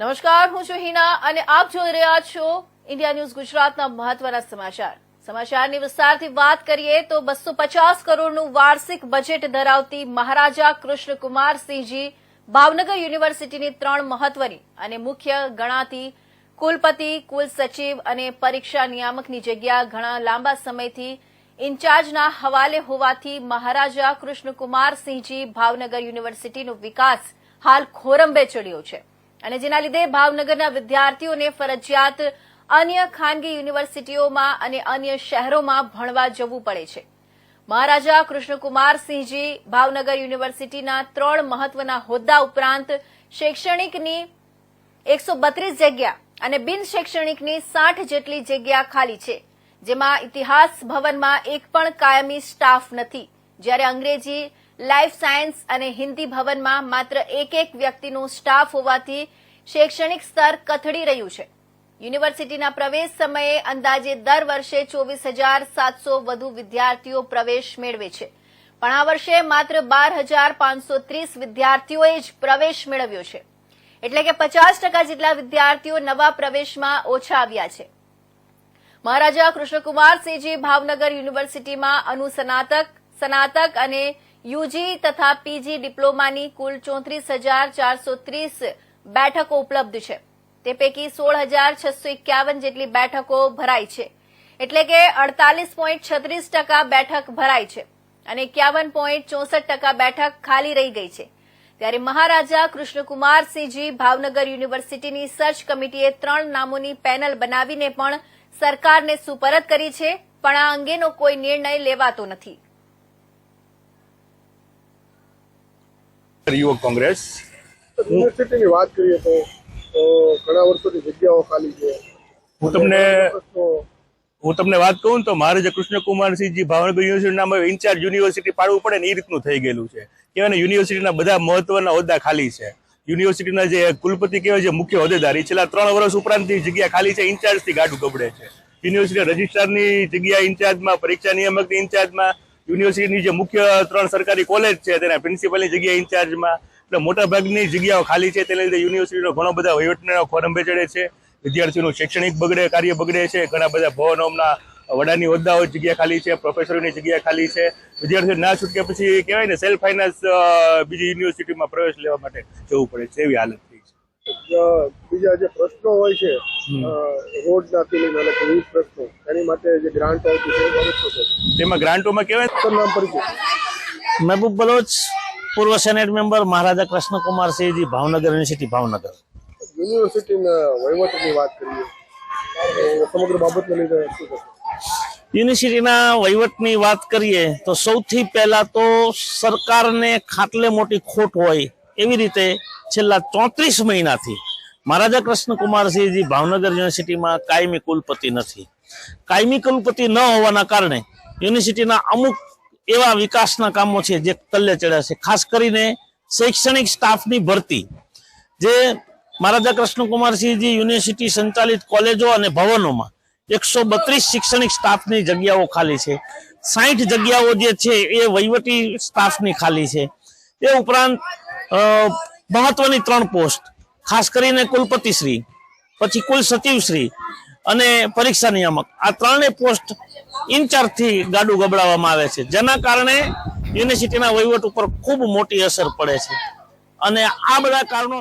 નમસ્કાર, હું છું હિના અને આપ જોઈ રહ્યા છો ઇન્ડિયા ન્યૂઝ ગુજરાતના મહત્વના સમાચાર. સમાચારની વિસ્તારથી વાત કરીએ તો બસો પચાસ કરોડનું વાર્ષિક બજેટ ધરાવતી મહારાજા કૃષ્ણકુમારસિંહજી ભાવનગર યુનિવર્સિટીની ત્રણ મહત્વની અને મુખ્ય ગણાતી કુલપતિ, કુલ સચિવ અને પરીક્ષા નિયામકની જગ્યા ઘણા લાંબા સમયથી ઇન્ચાર્જના હવાલે હોવાથી મહારાજા કૃષ્ણકુમારસિંહજી ભાવનગર યુનિવર્સિટીનો વિકાસ હાલ ખોરંબે ચડ્યો છે. અને જેના લીધે ભાવનગરના વિદ્યાર્થીઓને ફરજિયાત અન્ય ખાનગી યુનિવર્સિટીઓમાં અને અન્ય શહેરોમાં ભણવા જવું પડે છે. મહારાજા કૃષ્ણકુમાર સિંહજી ભાવનગર યુનિવર્સિટીના ત્રણ મહત્વના હોદ્દા ઉપરાંત શૈક્ષણિકની એકસો બત્રીસ જગ્યા અને બિન શૈક્ષણિકની સાઠ જેટલી જગ્યા ખાલી છે, જેમાં ઇતિહાસ ભવનમાં એક પણ કાયમી સ્ટાફ નથી. જ્યારે અંગ્રેજી લાઈફ સાયન્સ અને હિન્દી ભવનમાં માત્ર એક એક વ્યક્તિનો સ્ટાફ હોવાથી શૈક્ષણિક સ્તર કથળી રહ્યું છે. યુનિવર્સિટીના પ્રવેશ સમયે અંદાજે દર વર્ષે ચોવીસ હજાર સાતસો વધુ વિદ્યાર્થીઓ પ્રવેશ મેળવે છે. પણ આ વર્ષે માત્ર બાર હજાર પાંચસો ત્રીસ વિદ્યાર્થીઓએ જ પ્રવેશ મેળવ્યો છે. એટલે કે પચાસ ટકા જેટલા વિદ્યાર્થીઓ નવા પ્રવેશમાં ઓછા આવ્યા છે. મહારાજા કૃષ્ણકુમાર સિંહજી ભાવનગર યુનિવર્સિટીમાં અનુસ્નાતક સ્નાતક અને યુજી તથા પીજી ડિપ્લોમાની કુલ ચોત્રીસ હજાર ચારસો ત્રીસ બેઠકો ઉપલબ્ધ છે. તે પૈકી સોળ હજાર છસો એકાવન જેટલી બેઠકો ભરાઈ છે. એટલે કે અડતાલીસ પોઈન્ટ છત્રીસ ટકા બેઠક ભરાઈ છે અને એકાવન પોઈન્ટ ચોસઠ ટકા બેઠક ખાલી રહી ગઈ છે. ત્યારે મહારાજા કૃષ્ણકુમાર સિંહજી ભાવનગર યુનિવર્સિટીની સર્ચ કમિટીએ ત્રણ નામોની પેનલ બનાવીને પણ સરકારને સુપરત કરી છે, પણ આ અંગેનો કોઈ નિર્ણય લેવાતો નથી. યુવક કોંગ્રેસ યુનિવર્સિટીની વાત કરીએ તો ઘણા વર્ષોથી જગ્યાઓ ખાલી છે. હું તમને હું તમને વાત કહું તો તો જે કૃષ્ણકુમારસિંહજી ભાવનગર યુનિવર્સિટી નામ ઇન્ચાર્જ યુનિવર્સિટી પાડવું પડે ને એ રીતનું થઈ ગયેલું છે. કહેવાય યુનિવર્સિટીના બધા મહત્વના હોદ્દા ખાલી છે. યુનિવર્સિટીના જે કુલપતિ કહેવાય છે મુખ્ય હોદ્દેદારી છેલ્લા ત્રણ વર્ષ ઉપરાંતની જગ્યા ખાલી છે ઇન્ચાર્જથી ગાડું ગબડે છે. યુનિવર્સિટી રજિસ્ટ્રારની જગ્યા ઇન્ચાર્જમાં પરીક્ષા નિયામકની ઇન્ચાર્જમાં યુનિવર્સિટીની જે મુખ્ય ત્રણ સરકારી કોલેજ છે, તેના પ્રિન્સિપલની જગ્યા ઇન્ચાર્જમાં, એટલે મોટા ભાગની જગ્યાઓ ખાલી છે, તેને લીધે યુનિવર્સિટીનો ઘણો બધા વહીવટનો ખોરંભે ચડે છે, વિદ્યાર્થીઓનું શૈક્ષણિક બગડે, કાર્ય બગડે છે, ઘણા બધા ભવનોના વડાની હોદ્દાઓ જગ્યા ખાલી છે પ્રોફેસરોની જગ્યા ખાલી છે. વિદ્યાર્થીઓ ના છૂટકે પછી કહેવાય ને સેલ્ફ ફાઇનાન્સ બીજી યુનિવર્સિટીમાં પ્રવેશ લેવા માટે જવું પડે છે, એવી હાલત થઈ છે. બીજા જે પ્રશ્નો હોય છે રોડના ફિલિંગ અને વિવિધ પ્રશ્નો એની માટે જે ગ્રાન્ટ આવતી છે એ બાબત શું તેમાં ગ્રાન્ટોમાં કહેવાય? સર નામ પરિચય મહેબૂબ બલોચ પૂર્વ senate member Maharaja Krishnakumar Sinhji Bhavnagar university Bhavnagar. યુનિવર્સિટીના વહીવટની વાત કરીએ સમગ્ર બાબતને લીધે શું યુનિવર્સિટીના વહીવટની વાત કરીએ તો સૌથી પહેલા તો સરકારને ખાટલે મોટી ખોટ હોય એવી રીતે છેલ્લા ચોત્રીસ મહિનાથી મહારાજા કૃષ્ણકુમારસિંહજી ભાવનગર યુનિવર્સિટીમાં કાયમી કુલપતિ નથી. કાયમી કુલપતિ ન હોવાના કારણે યુનિવર્સિટીના અમુક એવા વિકાસના કામો છે જે તલ્લે ચડ્યા છે. ખાસ કરીને શૈક્ષણિક સ્ટાફની ભરતી, જે મહારાજા કૃષ્ણકુમારસિંહજી યુનિવર્સિટી સંચાલિત કોલેજો અને ભવનોમાં એકસો બત્રીસ શૈક્ષણિક સ્ટાફની જગ્યાઓ ખાલી છે. સાહીઠ જગ્યાઓ જે છે એ વહીવટી સ્ટાફની ખાલી છે. એ ઉપરાંત મહત્વની ત્રણ પોસ્ટ. ખાસ કરીને કુલપતિશ્રી પછી કુલ સચિવશ્રી અને પરીક્ષા નિયામક. આ ત્રણેય પોસ્ટ ઇન્ચાર્જથી ગાડું ગબડાવવામાં આવે છે. જેના કારણે યુનિવર્સિટીના વહીવટ ઉપર ખૂબ મોટી અસર પડે છે. અને આ બધા કારણો